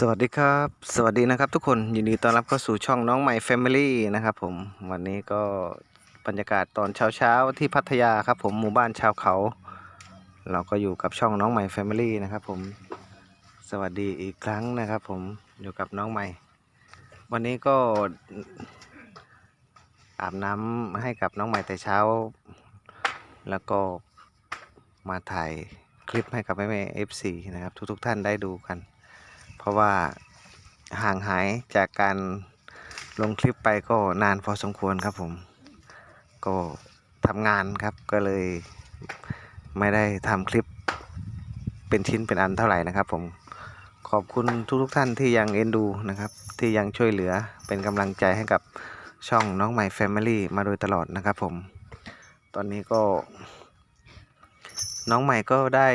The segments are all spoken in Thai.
สวัสดีครับ สวัสดีนะครับทุกคนยินดีต้อนรับเข้าสู่ช่องน้องใหม่แฟมิลี่นะครับผมวันนี้ก็บรรยากาศตอนเช้าเช้าๆที่พัทยาครับผมหมู่บ้านชาวเขา เราก็อยู่กับช่องน้องใหม่แฟมิลี่นะครับผมสวัสดีอีกครั้งนะครับผมอยู่กับน้องใหม่ วันนี้ก็อาบน้ำให้กับน้องใหม่แต่เช้า แล้วก็มาถ่ายคลิปให้กับแม่แม่เอนะครับทุกๆท่านได้ดูกัน ราะว่าห่างหายจากการลงคลิปไปก็นานพอสมควรครับผม ก็ทำงานครับก็เลยไม่ได้ทำคลิปเป็นชิ้นเป็นอันเท่าไหร่นะครับผมขอบคุณทุกๆท่านที่ยังเอ็นดูนะครับ ที่ยังช่วยเหลือเป็นกำลังใจให้กับช่องน้องใหม่แฟมิลี่มาโดยตลอดนะครับผม ตอนนี้ก็ น้องใหม่ก็ได้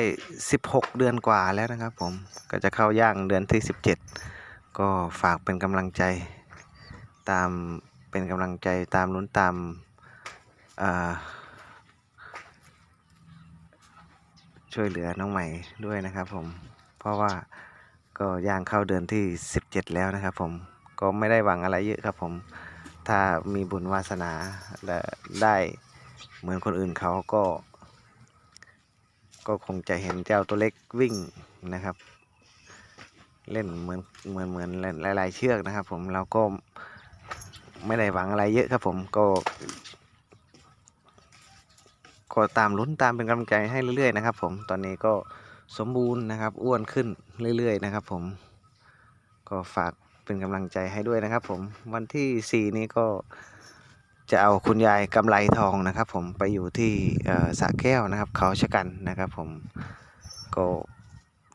16 เดือนกว่าแล้วนะครับผมก็จะเข้าย่างเดือนที่ 17 ก็ฝากเป็นกำลังใจตามเป็นกำลังใจตามลุ้นตามาช่วยเหลือน้องใหม่ด้วยนะครับผมเพราะว่าก็ย่างเข้าเดือนที่ 17 แล้วนะครับผมก็ไม่ได้หวังอะไรเยอะครับผมถ้ามีบุญวาสนาและได้เหมือนคนอื่นเขาก็ ก็คงจะเห็นเจ้าตัวเล็กวิ่งนะครับ เล่นเหมือนเหมือนเหมือนหลาย ๆ เชือกนะครับ ผมเราก็ไม่ได้หวังอะไรเยอะครับผมก็ก็ตามลุ้นตามเป็นกำลังใจให้เรื่อยๆนะครับ ผมตอนนี้ก็สมบูรณ์นะครับ อ้วนขึ้นเรื่อย ๆ นะครับ ผมก็ฝากเป็นกำลังใจให้ด้วยนะครับ ผมวันที่สี่นี้ก็ จะเอาคุณยายกำไรทองนะครับ ผมไปอยู่ที่สระแก้วนะครับ เขาชะกันนะครับ ผมก็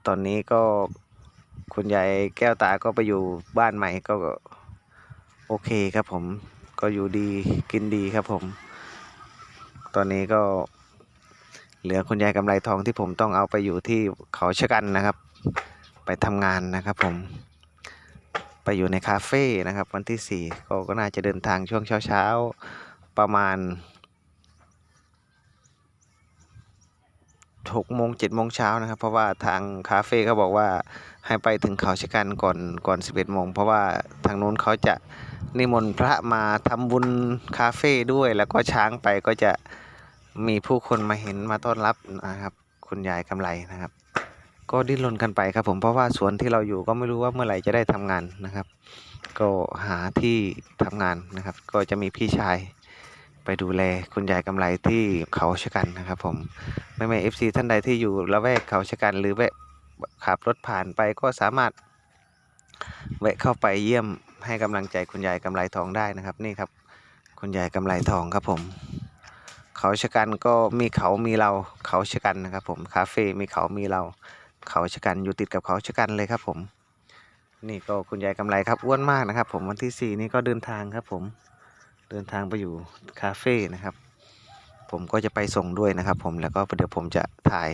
ตอนนี้ก็คุณยายแก้วตาก็ไปอยู่บ้านใหม่ก็โอเคครับผมก็อยู่ดีกินดีครับผม ตอนนี้ก็เหลือคุณยายกำไรทองที่ผมต้องเอาไปอยู่ที่เขาชะกันนะครับ ไปทำงานนะครับผม ไปอยู่ในคาเฟ่นะครับวันที่สี่ก็ก็น่าจะเดินทางช่วงเช้าๆ ประมาณหกโมงเจ็ดโมงเช้านะครับ เพราะว่าทางคาเฟ่เขาบอกว่าให้ไปถึงเขาชะกันก่อนก่อนสิบเอ็ดโมงเพราะว่าทางนู้นเขาจะนิมนต์พระมาทำบุญคาเฟ่ด้วยแล้วก็ช้างไปก็จะมีผู้คนมาเห็นมาต้อนรับนะครับ คุณยายกำไรนะครับ ก็ดิ้นรนกันไปครับผมเพราะว่าสวนที่เราอยู่ก็ไม่รู้ว่าเมื่อไหร่จะได้ทำงานนะครับ ก็หาที่ทำงานนะครับ ก็จะมีพี่ชายไปดูแลคุณยายกำไรที่เขาชะกันนะครับ ผมแม่แม่เอฟซีท่านใดที่อยู่ละแวกเขาชะกัน หรือแวะขับรถผ่านไปก็สามารถแวะเข้าไปเยี่ยมให้กำลังใจคุณยายกำไรทองได้นะครับนี่ครับ คุณยายกำไรทองครับผมเขาชะกันก็มีเขามีเราเขาชะกันนะครับ ผมคาเฟ่มีเขามีเรา เขาชะกันอยู่ติดกับเขาชะกันเลยครับผม นี่ก็คุณยายกำไรครับอ้วนมากนะครับ ผมวันที่สี่นี้ก็เดินทางครับ ผมเดินทางไปอยู่คาเฟ่นะครับ ผมก็จะไปส่งด้วยนะครับ ผมแล้วก็เดี๋ยวผมจะถ่าย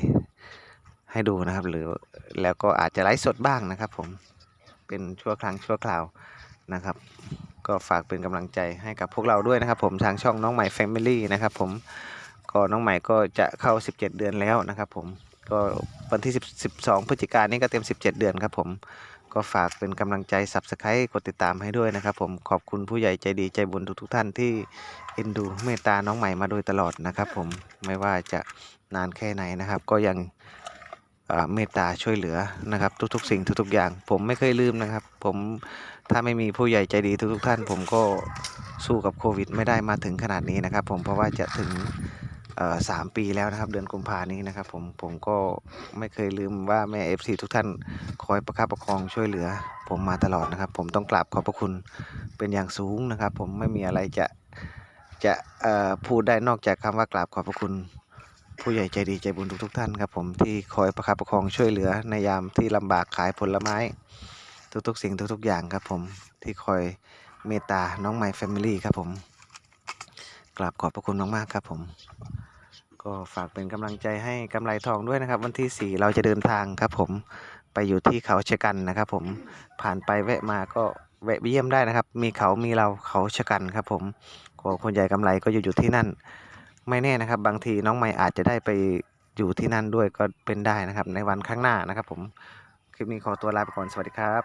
ให้ดูนะครับ หรือแล้วก็อาจจะไลฟ์สดบ้างนะครับ ผมเป็นชั่วครั้งชั่วคราวนะครับ ก็ฝากเป็นกำลังใจให้กับพวกเราด้วยนะครับ ผมทางช่องน้องใหม่แฟมิลี่นะครับ ผมก็น้องใหม่ก็จะเข้า 17 เดือนแล้วนะครับ ผม ก็วันที่10 12พฤศจิกายนนี้ก็เต็ม 17 เดือนครับผมก็ฝากเป็นกำลังใจ subscribe กดติดตามให้ด้วยนะครับผมขอบคุณผู้ใหญ่ใจดีใจบุญทุกๆท่านที่เอ็นดูเมตตาน้องใหม่มาโดยตลอดนะครับผมไม่ว่าจะนานแค่ไหนนะครับ ก็ยังเมตตาช่วยเหลือนะครับ ทุกๆ สิ่งทุกๆอย่าง ผมไม่เคยลืมนะครับ ผมถ้าไม่มีผู้ใหญ่ใจดีทุกๆ ท่าน ผมก็สู้กับโควิด ไม่ได้มาถึงขนาดนี้นะครับ ผมเพราะว่าจะถึง สามปีแล้วนะครับ เดือนกุมภานี้นะครับ ผมผมก็ไม่เคยลืมว่าแม่ FC ทุกท่านคอยประคับประคองช่วยเหลือ ผมมาตลอดนะครับ ผมต้องกราบขอบพระคุณเป็นอย่างสูงนะครับ ผมไม่มีอะไรจะจะเอ่อพูดได้นอกจากคำว่ากราบขอบพระคุณ ผู้ใหญ่ใจดีใจบุญทุกๆท่านครับ ผมที่คอยประคับประคองช่วยเหลือ ในยามที่ลำบากขายผลไม้ ทุกๆ สิ่งทุกๆ อย่างครับผมที่คอยเมตตาน้องไมแฟมิลี่ครับผมกราบขอบพระคุณมากๆครับผม ก็ฝากเป็นกำลังใจให้กำไรทองด้วยนะครับ วันที่ 4 เราจะเดินทางครับผมไปอยู่ที่เขาชะกันนะครับ ผมผ่านไปแวะมาก็แวะเยี่ยมได้นะครับ มีเขามีเราเขาชะกันครับ ผมก็คนใหญ่กำไรก็อยู่อยู่ที่นั่น ไม่แน่นะครับ บางทีน้องใหม่อาจจะได้ไปอยู่ที่นั่นด้วยก็เป็นได้นะครับ ในวันข้างหน้านะครับ ผมคลิปนี้ขอตัวลาไปก่อนสวัสดีครับ